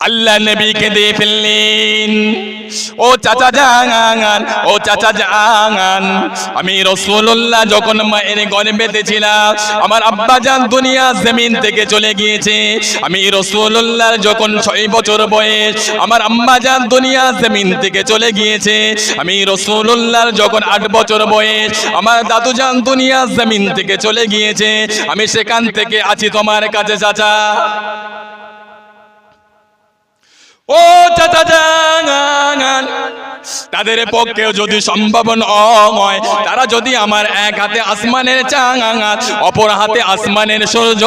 আল্লাহ নবীকে দিয়ে ফেললেন। ও চাচা জান ও চাচা জান আমি রসুল্লাহ যখন মায়ের গর্ভেতে ছিলাম আমার আব্বা জান দুনিয়া জমিন থেকে চলে গিয়েছে। আমি রসুল্লাহর যখন ছয় বছর বয়স আমার আম্মা জান দুনিয়া জমিন থেকে চলে গিয়েছে। আমি রসুল্লাহর যখন আট বছর বয়স আমার দাদু জান দুনিয়া জমিন থেকে চলে গিয়েছে। আমি সেখান থেকে আছি তোমার কাছে চাচা। ও চাচা জান তাদের পক্ষেও যদি সম্ভব নয়, তারা যদি আমার এক হাতে আসমানের চাঁদ অপর হাতে আসমানের সূর্য,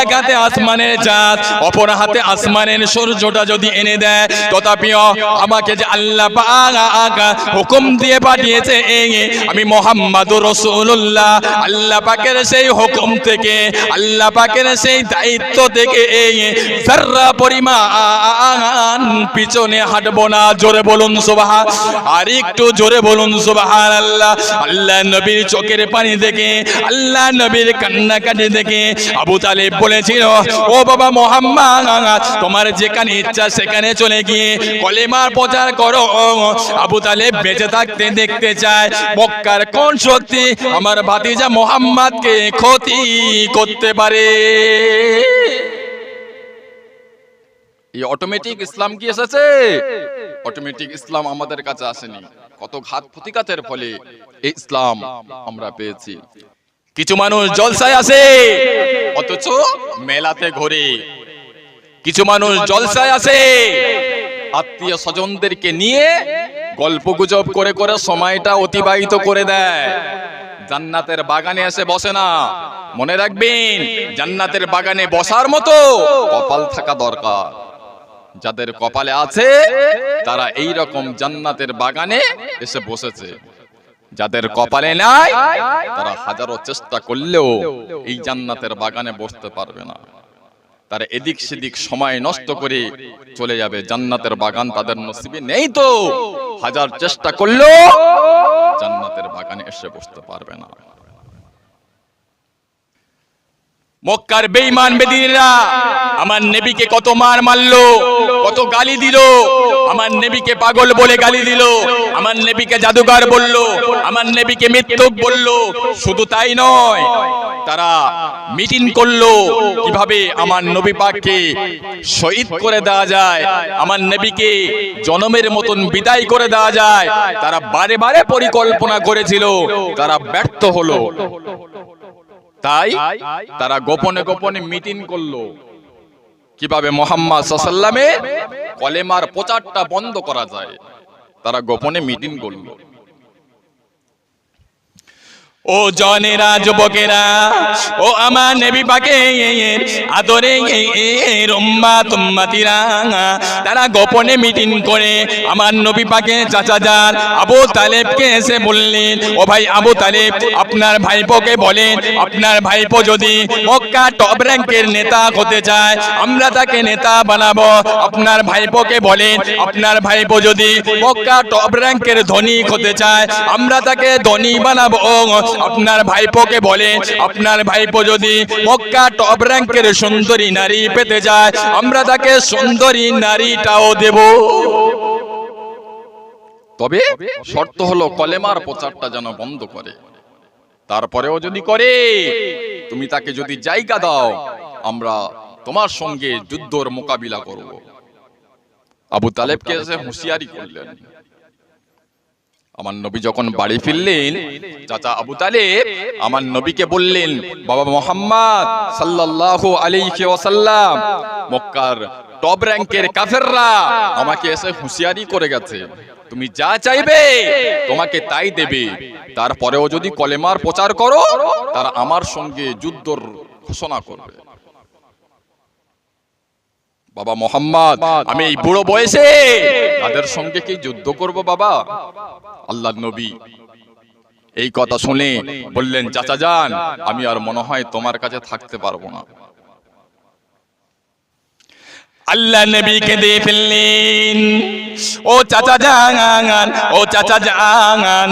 এক হাতে আসমানের চাঁদ, অপর হাতে আসমানের সূর্যটা যদি এনে দেয়, তথাপিও আমাকে যে আল্লাহ হুকুম দিয়ে পাঠিয়েছে, আমি মোহাম্মদুর রসুল্লাহ আল্লাহ পাকের সেই হুকুম থেকে, আল্লাহ পাকের সেই দায়িত্ব থেকে এই যার্রা পরিমাণ পিছনে হাঁটবো না, জোরে বলুন সুবাহ আর একটু জোরে বলুন সুবাহান আল্লাহ আল্লাহ নবীর চোখের পানি দেখে, আল্লাহ নবীর কান্নাকাটি দেখে আবু তালেব বলেছিল, ও বাবা মোহাম্মদ, তোমার যেখানে ইচ্ছা সেখানে চলে গিয়ে কলেমার প্রচার করো। আবু তালেব বেঁচে থাকতে দেখতে চায়, মক্কার কোন শক্তি আমার ভাতিজা মোহাম্মদকে ক্ষতি করতে পারে? এই অটোমেটিক ইসলাম কি এসেছে? অটোমেটিক ইসলাম আমাদের কাছে আসেনি। কত ঘাত প্রতিঘাতের ফলে এই ইসলাম আমরা পেয়েছি। কিছু মানুষ জলসায় আসে অথচ মেলাতে ঘোরে। কিছু মানুষ জলসায় আসে আত্মীয় স্বজনদেরকে নিয়ে গল্প গুজব করে করে সময়টা অতিবাহিত করে দেয়। জান্নাতের বাগানে এসে বসে না। মনে রাখবেন জান্নাতের বাগানে বসার মতো কপাল থাকা দরকার। যাদের কপালে আছে তারা এই রকম জান্নাতের বাগানে এসে বসেছে। যাদের কপালে নাই তারা হাজারো চেষ্টা করলেও এই জান্নাতের বাগানে বসতে পারবে না। তারা এদিক সেদিক সময় নষ্ট করে চলে যাবে। জান্নাতের বাগান তাদের নসিবে নেই তো। হাজার চেষ্টা করলেও জান্নাতের বাগানে এসে বসতে পারবে না। মক্কার বেঈমান বেদিনেরা, আমার নেবিকে কত মার মারলো, কত গালি দিল, আমার নেবিকে পাগল বলে গালি দিল, আমার নেবিকে জাদুঘর বলল, আমার নেবিকে মৃত্যুক বলল, শুধু তাই নয়, তারা মিটিং করল, কীভাবে আমার নবী পাককে শহীদ করে দেওয়া যায়, আমার নবীকে জনমের মতন বিদায় করে দেওয়া যায়, তারা বারে বারে পরিকল্পনা করেছিল, তারা ব্যর্থ হলো। তাই তারা গোপনে গোপনে মিটিং করল। কীভাবে মোহাম্মদ সাল্লামে কলেমার প্রচারটা বন্ধ করা যায়। তারা গোপনে মিটিং করল। ও জনেরা যুবকেরা ও আমার নেবি পাকে, আদরে রম্মা তুম্মাতিরা, তারা গোপনে মিটিং করে আমার নবী পাকে যান আবু তালেবকে এসে বললেন, ও ভাই আবু তালেব, আপনার ভাইপোকে বলেন, আপনার ভাইপো যদি মক্কা টপ র্যাঙ্কের নেতা হতে চায়, আমরা তাকে নেতা বানাবো। আপনার ভাইপোকে বলেন, আপনার ভাইপো যদি মক্কা টপ র্যাঙ্কের ধনী হতে চায়, আমরা তাকে ধনী বানাবো। আপনার ভাইপোকে বলে আপনার ভাইপো যদি মক্কা টপ র্যাঙ্কের সুন্দরী নারী পেতে যায়, আমরা তাকে সুন্দরী নারীটাও দেব। তবে শর্ত হলো কলেমার প্রচারটা যেন বন্ধ করে। তারপরেও যদি করে, তুমি তাকে যদি জায়গা দাও, আমরা তোমার সঙ্গে যুদ্ধর মোকাবিলা করব। আবু তালেবকে এসে হুঁশিয়ারি করলেন। আমার নবী যখন বাড়ি ফিরলেন চাচা আবু তালেব আমার নবীকে বললেন বাবা মোহাম্মদ সাল্লাল্লাহু আলাইহি ওয়াসাল্লাম মক্কার টপ র্যাঙ্কের কাফেররা আমাকে এসে হুঁশিয়ারি করে গেছে তুমি যা চাইবে তোমাকে তাই দেবে তারপরেও যদি কলেমার প্রচার করো তারা আমার সঙ্গে যুদ্ধর ঘোষণা করবে। বাবা মোহাম্মদ, আমি এই বুড়ো বয়সে তাদের সঙ্গে কি যুদ্ধ করব বাবা? আল্লাহ নবী। এই কথা শুনে বললেন, চাচা যান, আমি আর মনে হয় তোমার কাছে থাকতে পারব না। আল্লাহ নবীকে দিয়ে ফেললেন। ও চাচা জাঙান ও চাচা জাঙান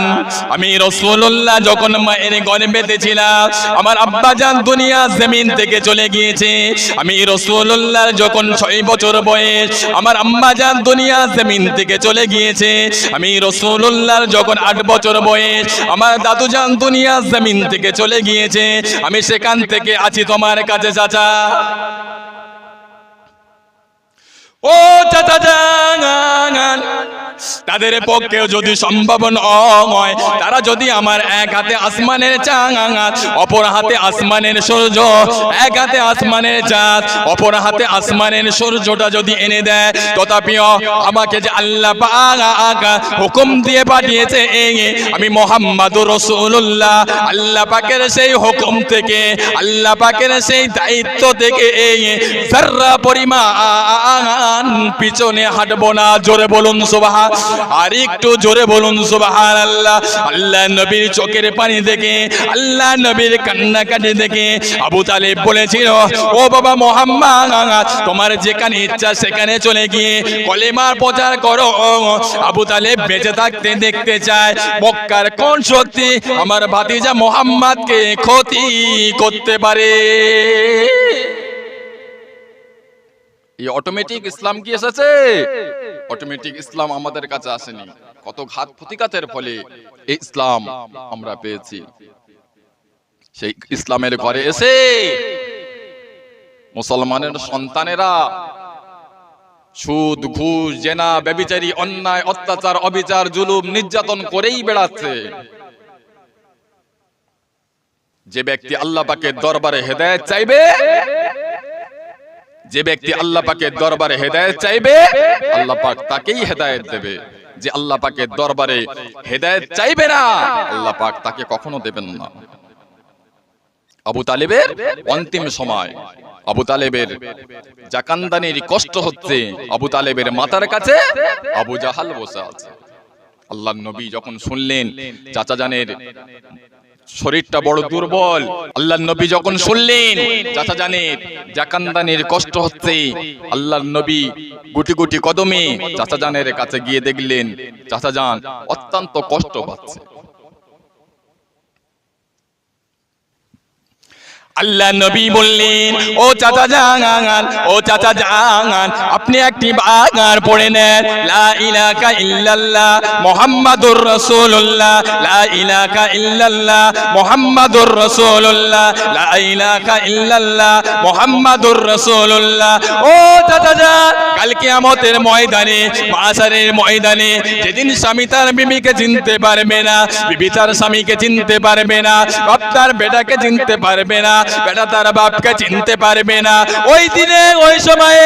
আমি রসুল্লাহ যখন মায়ের গর্ভেতে ছিলাম আমার আব্বা জান দুনিয়া জমিন থেকে চলে গিয়েছে। আমি রসুল্লাহ যখন ছয় বছর বয়স, আমার আম্মা জান দুনিয়া জমিন থেকে চলে গিয়েছে। আমি রসুল্লাহ যখন আট বছর বয়স, আমার দাদু জান দুনিয়া জমিন থেকে চলে গিয়েছে। আমি সেখান থেকে আছি তোমার কাছে, চাচা। ও চাচা জাঙান তাদের পক্ষেও যদি সম্ভব নয়, তারা যদি আমার এক হাতে আসমানের চাঙাঙাত অপর হাতে আসমানের সূর্য, এক হাতে আসমানের চাঁদ, অপর হাতে আসমানের সূর্যটা যদি এনে দেয় তথাপিও আমাকে যে আল্লাহ হুকুম দিয়ে পাঠিয়েছে, আমি মোহাম্মদুর রসুল্লাহ আল্লাহ পাকের সেই হুকুম থেকে, আল্লাহ পাকের সেই দায়িত্ব থেকে এই যার্রা পরিমাণ পিছনে হাঁটবো না, জোরে বলুন সুবাহা আর একটু জোরে বলুন সুবাহান আল্লাহ আল্লাহ নবীর চোখের পানি দেখে, আল্লাহ নবীর কান্নাকাটি দেখে। আবু তালেব বলেছিল, ও বাবা মোহাম্মদ, তোমার যেখানে ইচ্ছা সেখানে চলে গিয়ে কলেমার প্রচার করো। আবু তালেব বেঁচে থাকতে দেখতে চায়, মক্কার কোন শক্তি আমার ভাতিজা মোহাম্মদকে ক্ষতি করতে পারে? এই অটোমেটিক ইসলাম কি এসেছে? অটোমেটিক ইসলাম আমাদের কাছে আসেনি। কত ঘাত প্রতিঘাতের ফলে এই ইসলাম আমরা পেয়েছি। সেই ইসলামের ঘরে এসে মুসলমানের সন্তানেরা সুদ ঘুষ জেনা ব্যবিচারী অন্যায় অত্যাচার অবিচার জুলুম নির্যাতন করেই বেড়াচ্ছে। যে ব্যক্তি আল্লাহ পাকের দরবারে হেদায়েত চাইবে যে ব্যক্তি আল্লাহ পাকের দরবারে হেদায়েত চাইবে আল্লাহ পাক তাকেই হেদায়েত দেবে। যে আল্লাহ পাকের দরবারে হেদায়েত চাইবে না আল্লাহ পাক তাকে কখনো দেবেন না। আবু তালেবের অন্তিম সময়। আবু তালেবের জাকান্দানির কষ্ট হচ্ছে আবু তালেবের মাতার কাছে আবু জাহাল বসে আছে। আল্লাহ নবী যখন শুনলেন চাচা জানের শরীরটা বড় দুর্বল। আল্লাহ নবী যখন শুনলেন, চাচা জানের জাকান্দানির কষ্ট হচ্ছে। আল্লাহ নবী গুটি গুটি কদমে চাচা জানের কাছে গিয়ে দেখলেন, চাচা জান, অত্যন্ত কষ্ট পাচ্ছে। আল্লাহ নবী বললেন, ও চাচা জাঙান ও চাচা জাঙান আপনি একটি বাগান পড়ে নেন। লা ইলাহা ইল্লাল্লাহ, মুহাম্মাদুর রাসূলুল্লাহ। লা ইলাহা ইল্লাল্লাহ, মুহাম্মাদুর রাসূলুল্লাহ। লা ইলাহা ইল্লাল্লাহ, মুহাম্মাদুর রাসূলুল্লাহ। ও চাচা জান কাল কিয়ামতের ময়দানে মাসারের ময়দানে, যেদিন স্বামী তার বিবিকে চিনতে পারবে না, বিবি তার স্বামীকে চিনতে পারবে না, বাপ তার বেটাকে চিনতে পারবে না বেটা, তার বাপকে চিনতে পারবে না। ওই দিনে, ওই সময়ে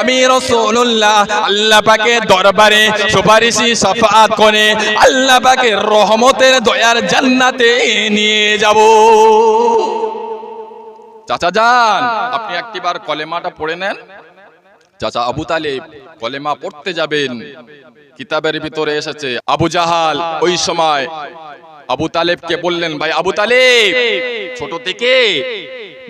আমি রসুল্লাহ আল্লাহ পাকে দরবারে সুপারিশি সাফাত করে আল্লাহ পাকে রহমতের দয়ার জান্নাতে নিয়ে যাব। চাচা যান, আপনি একটিবার কলেমাটা পড়ে নেন। চাচা আবু তালেব কলেমা পড়তে যাবেন। কিতাবের ভিতরে এসেছে, আবু জাহাল, ওই সময় আবু তালেবকে বললেন, ভাই আবু তালেব, ছোট থেকে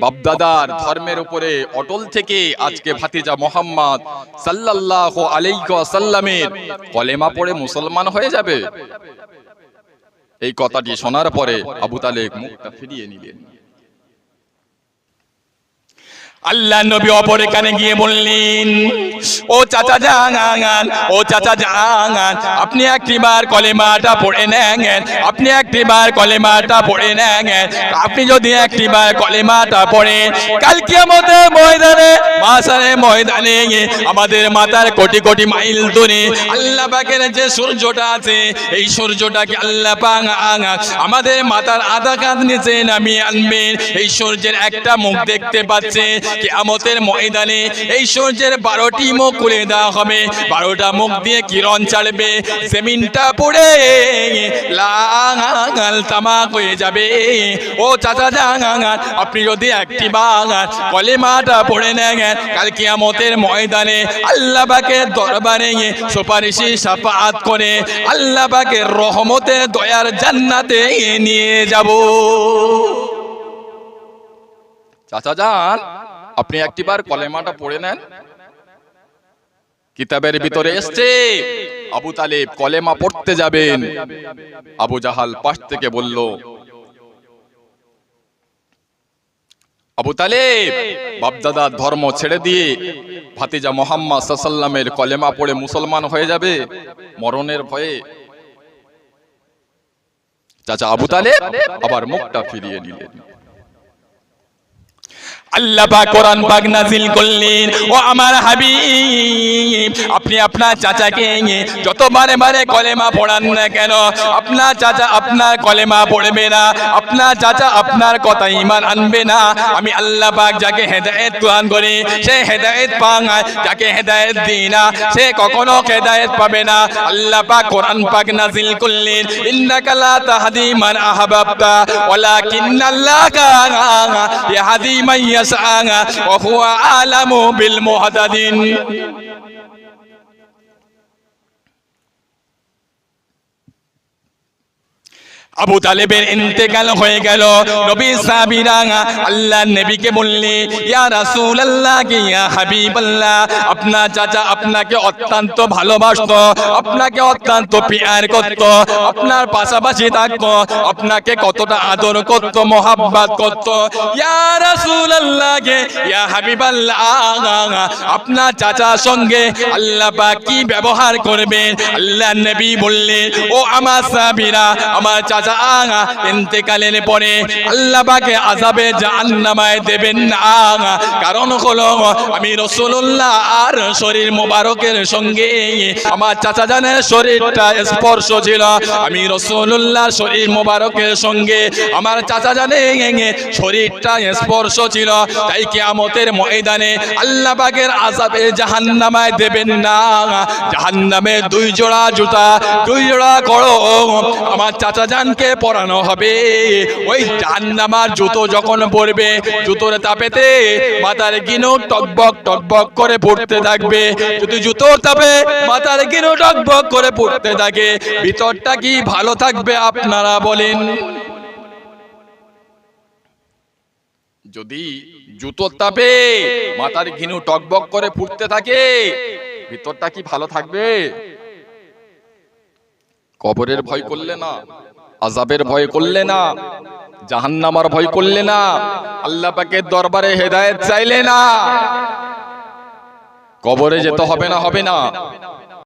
বাপদাদার ধর্মের উপরে অটল থেকে আজকে ভাতিজা মোহাম্মদ সাল্লাহ আলাইহি সাল্লামের কলেমা পড়ে মুসলমান হয়ে যাবে। এই কথাটি শোনার পরে আবু তালেব মুখটা ফিরিয়ে নিলেন। আল্লাহ নবী অপর এখানে গিয়ে বললেন, ও চাচা জাঙান ও চাচা জাঙান আপনি একটিবার কলেমাটা পড়ে নেন, আপনি একটিবার কলেমাটা পড়ে নেন, আপনি যদি একটিবার কলেমাটা পড়েন কালকে আমাদের ময়দানে মাসারে ময়দানে আমাদের মাথার কোটি কোটি মাইল দূরে আল্লাহ পাকের যে সূর্যটা আছে, এই সূর্যটাকে আল্লাহ পাক আমাদের মাথার আধা কাঁধ নিচে নামিয়ে আনবেন। এই সূর্যের একটা মুখ দেখতে পাচ্ছে কিয়ামতের ময়দানে এই সূর্যের বারোটি মুখ খুলে দেওয়া হবে। বারোটা মুখ দিয়ে কিরণ ছাড়বে জমিনটা পড়ে লাল তামাক হয়ে যাবে। ও চাচা জাঙান আপনি যদি একটি বাগান কলেমাটা পড়ে নেন, কাল কিয়ামতের ময়দানে আল্লাহ পাকের দরবারে সুপারিশি সাফাত করে আল্লাহ রহমতে দয়ার জান্নাতে নিয়ে যাব। চাচা যান আপনি একটিবার কলেমাটা পড়ে নেন। কিতাবের ভিতরে এসছে, আবু তালেব কলেমা পড়তে যাবেন। আবু জাহাল পাশ থেকে বলল, আবু তালেব ধর্ম ছেড়ে দিয়ে ভাতিজা মোহাম্মদ সাল্লামের কলেমা পড়ে মুসলমান হয়ে যাবে, মরণের ভয়ে? চাচা আবু তালেব আবার মুখটা ফিরিয়ে নিলেন। আল্লাহ কোরআন নাজিল করলেন। ও আমার আপনি আপনার চাচাকে যত কলেমা পড়ান না কেন, আপনার চাচা আপনার কলেমা পড়বে না, আপনার চাচা আপনার কথা ঈমান আনবে না। আমি আল্লাহ যাকে হেদায়েত প্রদান করি, সে হেদায়েত পায় যাকে হেদায়েত দিই না, সে কখনো হেদায়েত পাবে না। আল্লাহ পাক কোরআন পাক নাজিল করলেন, ইন্নাকা লা মান আহবাবতা মান يسعى وهو أعلم بالمهتدين আবু তালেবের ইন্তেকাল হয়ে গেল। নবী সাহাবীরা আল্লাহ নবীকে বললে ইয়া রাসূলুল্লাহ কি ইয়া হাবিবাল্লাহ, আপনার চাচা আপনাকে অত্যন্ত ভালোবাসতো, আপনাকে অত্যন্ত পিয়ার করত, আপনার পাশাপাশি থাকতো, আপনাকে কতটা আদর করত, মোহাব্বত করত। ইয়া রাসূলুল্লাহ কে ইয়া হাবিবাল্লাহ, আপনার চাচার সঙ্গে আল্লাহ পাক কি ব্যবহার করবেন? আল্লাহ নবী বললেন, ও আমার সাহাবীরা, আমার চাচা ইন্তেকালের পরে আল্লাহ পাকে আযাবে জাহান্নামায় দেবেন না কারণ হলো, আমি রাসূলুল্লাহ আর শরীর মোবারকের সঙ্গে আমার চাচা জানের শরীরটা স্পর্শ ছিল। আমি রাসূলুল্লাহ শরীর মোবারকের সঙ্গে আমার চাচা জানে শরীরটা স্পর্শ ছিল। তাই কিয়ামতের ময়দানে আল্লাহ পাকের আযাবে জাহান্নামায় দেবেন না জাহান্নামে দুই জোড়া জুতা, দুই জোড়া করো আমার চাচা জানকে পরানো হবে? ওই জাহান্নামার জুতো যখন পড়বে জুতোর তাপেতে মাথার গিনো টকবক টকবক করে পড়তে থাকবে। যদি জুতোর তাপে মাথার গিনো টকবক করে পড়তে থাকে, ভিতরটা কি ভালো থাকবে আপনারা বলেন? যদি জুতোর তাপে মাথার ঘিনু টকবক করে ফুটতে থাকে, ভিতরটা কি ভালো থাকবে? কবরের ভয় করলে না? আজাবের ভয় করলে না, জাহান্নামার ভয় করলে না, আল্লাহ পাকের দরবারে হেদায়েত চাইলে না। কবরে যেতে হবে না হবে না।